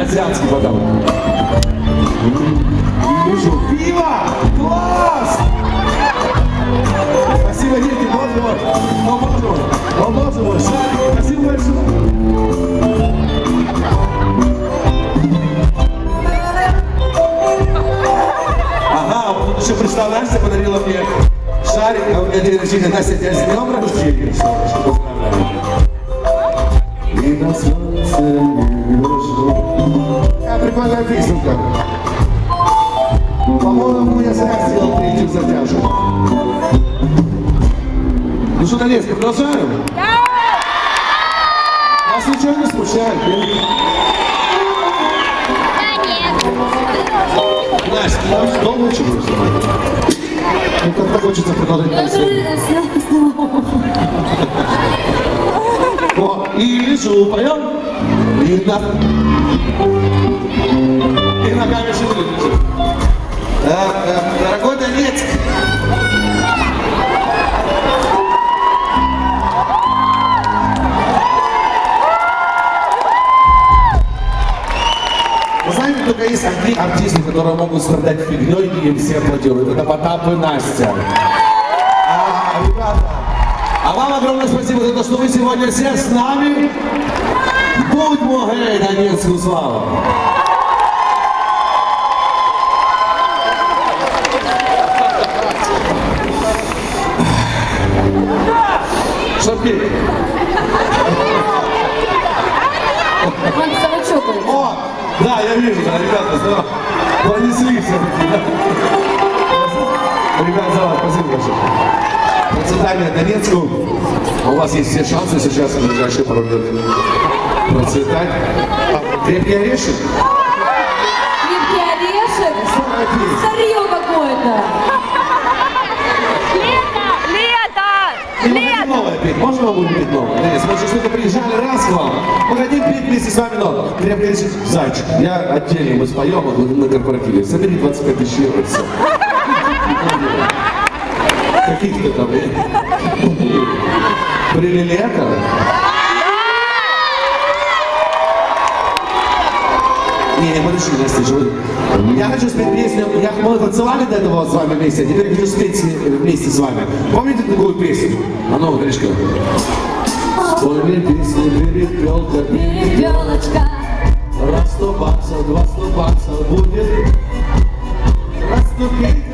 азиатский потом. Вижу. Пиво! Класс! Спасибо, дети, боже мой! О, боже мой! О, боже мой! Шарики, спасибо большое! Ага, вот еще подарила мне шарик, а у меня день рождения. Настя, тебя с днем рождения, поздравляю. И на солнце песенка. По-моему, я зря сделал третью затяжку. Ну что, Донец, продолжаем? Вас ничего не смущает, нет? Настя, ты там долго училась? Ну, как-то хочется продолжать танцы. О, и лежу, поем? И на... И ногами э, Дорогой Донецк, знаете, только есть одни артисты, которые могут страдать фигней, и им все аплодируют. Это Потап и Настя. А, ребята, а вам огромное спасибо за то, что вы сегодня все с нами. Будьмо гей, Донецку славу! Петь? Он совочок. О, да, я вижу, да, ребята, здорово. Понесли все-таки, да. Ребят, за вас, спасибо большое. Процветание Донецку. У вас есть все шансы сейчас в ближайшие пару лет процветать. Крепкий орешек? Крепкий орешек. Молодец. Старье какое-то. И мы хотим новое петь. Можно вам будет петь? Денис, мы же что-то приезжали раз к вам. Мы хотим петь вместе с вами новое. Крепкий орешек. Зайчик. Я отдельно мы споем вы на корпоративе. Собери 25 тысяч евро, все. Каких-то там. э, Прилилека. Не, не, подожди, Настя, живой. Я хочу спеть песню, я, мы танцевали до этого с вами вместе, а теперь хочу спеть вместе с вами. Помните такую песню? А ну, Гришка. Спой мне песню, перепелка, Перепелочка. Баксов, два баксов будет. Расступить